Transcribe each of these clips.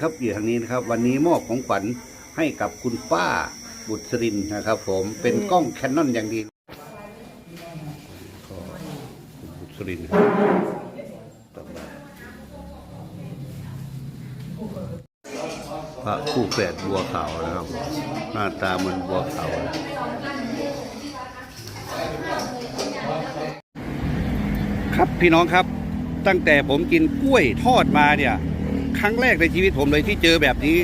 ครับอยู่ทางนี้นะครับวันนี้มอบของขวัญให้กับคุณป้าบุตรินนะครับ ผมเป็นกล้องแคนนอนอย่างดีก็คุณบุตรินต่อมาพระคู่แฝดบัวขาวนะครับ หน้าตาเหมือนบัวขาวครับพี่น้องครับตั้งแต่ผมกินกล้วยทอดมาเนี่ย ครั้งแรกในชีวิตผมเลยที่เจอแบบนี้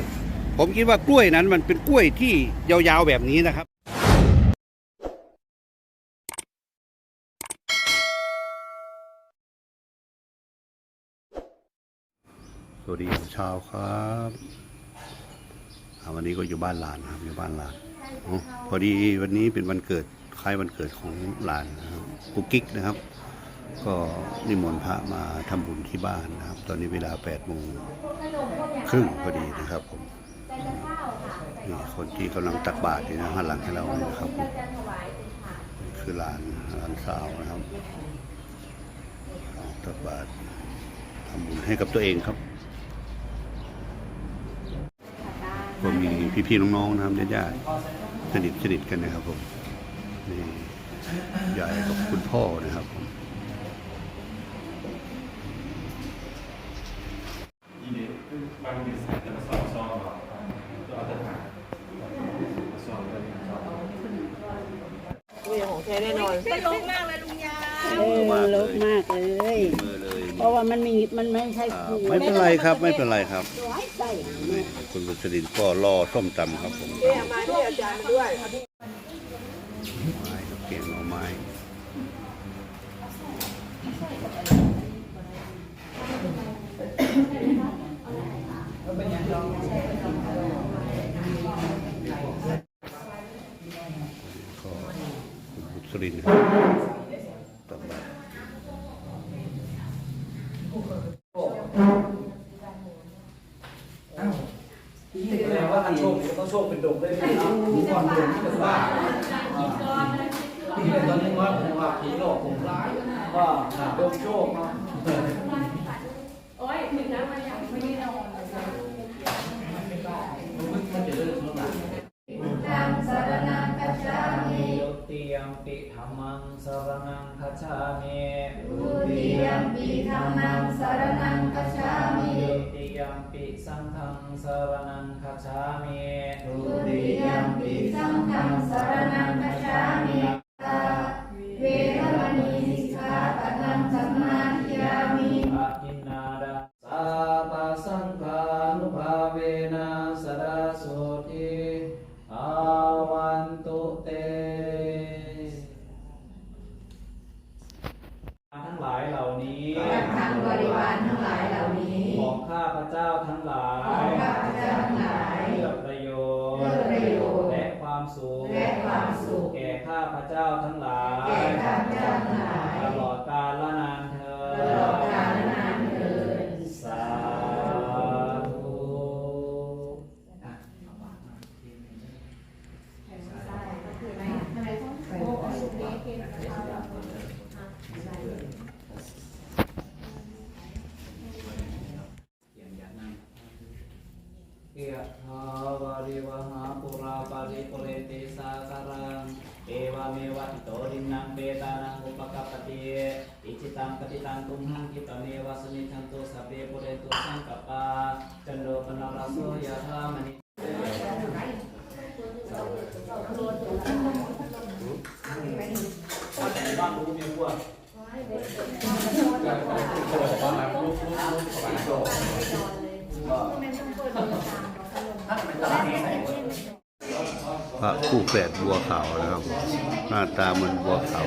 ผมคิดว่ากล้วยนั้นมันเป็นกล้วยที่ยาวๆแบบนี้นะครับสวัสดีเช้าครับอ่าวันนี้ก็อยู่บ้านหลานนะครับอยู่บ้านหลานอ๋อพอดีวันนี้เป็นวันเกิดคล้ายวันเกิดของหลานนะครับกุ๊กกิ๊กนะครับ ก็นิมนต์พระมาทำบุญที่บ้านนะครับ ตอนนี้เวลา8โมงครึ่งพอดีนะครับผมนี่คนที่กำลังตักบาตรอยู่นะหันหลังให้เราเลยนะครับผมคือหลานหลานสาวนะครับตักบาตรทำบุญให้กับตัวเองครับ ก็มีพี่ๆน้องๆนะครับญาติๆสนิทสนิทกันนะครับผมนี่ยายกับคุณพ่อนะครับผม อีนี่บางทีใส่แต่ละซองซองแบบตัวเอาแต่หางซองเลยซอง อุ้ยข องแท้แน่นอนไม่ลงมากเลยลุงยาเออลบมากเลย มือเลยเพราะว่ามันมีมันไม่ใช่อ่าคู่ไม่เป็นไรครับ ไม่เป็นไรครับใส่นี่คุณบุษรินก็รอส้มตำครับผมเอ๊ะเอามาที่อาจารย์มาด้วยไม้ครับเก่งเอาไม้ก็ คุณบุษรินครับต่อมาแสดงว่าการโชคต้องโชคเป็นดงได้ไหมครับผีก่อนดงที่เป็นบ้าที่เป็นตอนนี้ว่าผมว่าผีหลอกผมร้ายก็ดงโชคเนาะโอ้ยถึงนั้นมันยังไม่ได้นอนเลยมัน มปิธรรมังสรนังคัจฉามิทุติยมปีธรรมังสารนังกัจฉามิยกเตียมปิสังฆังสรนังคัจฉามิทุติยมปีสังฆังสารนังกัจฉามิเวรมณีสิกขาปะทังสมมาธิยามิอะจินนาดาสาปะสังฆานุภาเวนะสดาโสทิอาวันตุเต ทั้งหลายเหล่า นี้กัทางบริวารทั้งหลายเหล่านี้ ของข้าพเจ้าทั้งหลาย ของข้าพเจ้าทั้งหลายเพื่อประโยชน์เพื่อประโยชน์และความสุขและความสุขแก่ข้าพเจ้าทั้งหลายแก่ข้าพเจ้าทั้งหลายตลอดกาลละนานเธอตลอดกาลนานเถิด สาธุอะ เกี ยรทาวาริวหาปุราปาริปุเรติสาคารังเอวาเมวะอิโตรินังเปตานังอุปกปปติอิจิตังปฏิตังตุมหังกิตเมวะสมิจันตุสัพเพปุเรตุสังกปาจันโดปนรโสยะธามณิเอาแต่บ้านรู้มีวัว พระคู่แฝดบัวขาวนะครับ หน้าตามันบัวขาว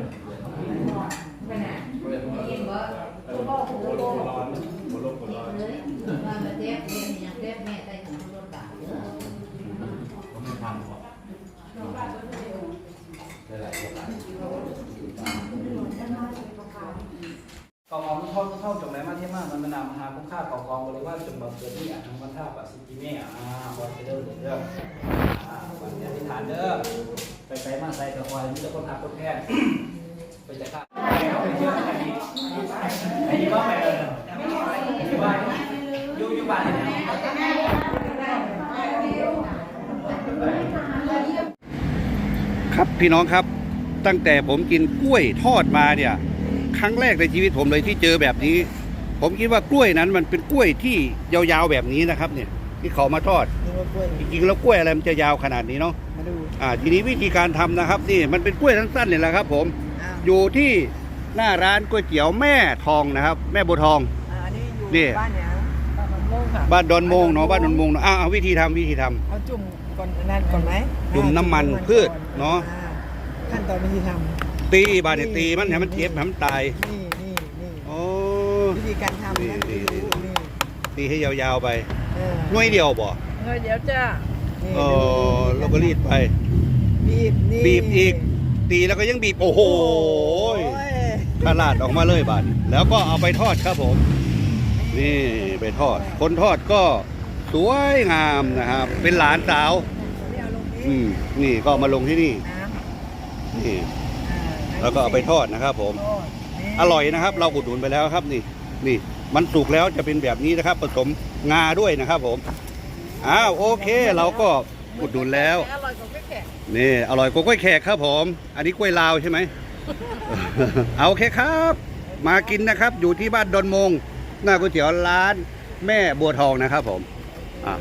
มเดิมอ่าวันนี้อธิษฐานเด้อไปใส่มาใส่กระคอยมีแต่คนหักคนแค้ไปจะฆ่าไปเชื่อไอ้ยีไอ้ยีว่าไปเลยอยู่บ้านอยู่อยู่บ้านเนี่ยครับพี่น้องครับตั้งแต่ผมกินกล้วยทอดมาเนี่ย ครั้งแรกในชีวิตผมเลยที่เจอแบบนี้ ผมคิดว่ากล้วยนั้นมันเป็นกล้วยที่ยาวๆแบบนี้นะครับ เนี่ยที่เขามาทอดนี่ว่ากล้วยจริงๆแล้วกล้วยอะไรมันจะยาวขนาดนี้เนาะมาดูอ่าทีนี้วิธีการทำนะครับนี่มันเป็นกล้วยสั้นๆเนี่ยแหละครับ ผมอ้าวอยู่ที่หน้าร้านก๋วยเตี๋ยวแม่ทองนะครับ แม่บัวทอง อ่าอันนี้อยู่นี่ บ้านเนี่ยบ้านมันโม่งค่ะบ้านดอนโมงเนาะบ้านดอนโมงเนาะอ่าเอาวิธีทำวิธีทำ เอาจุ่มก่อนนั่นก่อนไหมจุ่มน้ำมันพืชเนาะอ่ขั้นตอนวิธีทตีบาดเนี่ยตีมันให้มันเจ็บให้มันตายำนี่นี่นี่โอ้วิ ธีการทำนะนี่ที่นี่รู้นี่ตีให้ยาวๆไปเออหน่วยเดียวบ่เฮ้ยเดี๋ยวจ้านี่เออแล้วก็รีดไป บีบนี่บีบอีก ตีแล้วก็ยังบีบโอ้โหโอ้ยขลาดออกมาเลยบาดแล้วก็เอาไปทอดครับผม นี่ไปทอด คนทอดก็สวยงามนะครับ เป็นหลานสาวนี่เอาลงนี้อืมนี่ก็เอามาลงที่นี่น้ำนี่อ่าแล้วก็เอาไปทอดนะครับผมทอดนี่อร่อยนะครับ เราอุดหนุนไปแล้วครับนี่ นี่มันสุกแล้วจะเป็นแบบนี้นะครับ ผสมงาด้วยนะครับผมอ้าวโอเค เราก็อุดหนุนแล้วอร่อยกว่าไม่แข็งนี่อร่อยกว่ากล้วยแขกครับผม อันนี้กล้วยลาวใช่ไหม เอาโอเคครับ มากินนะครับ อยู่ที่บ้านดอนมง หน้าก๋วยเตี๋ยวร้านแม่บัวทองนะครับผมอะ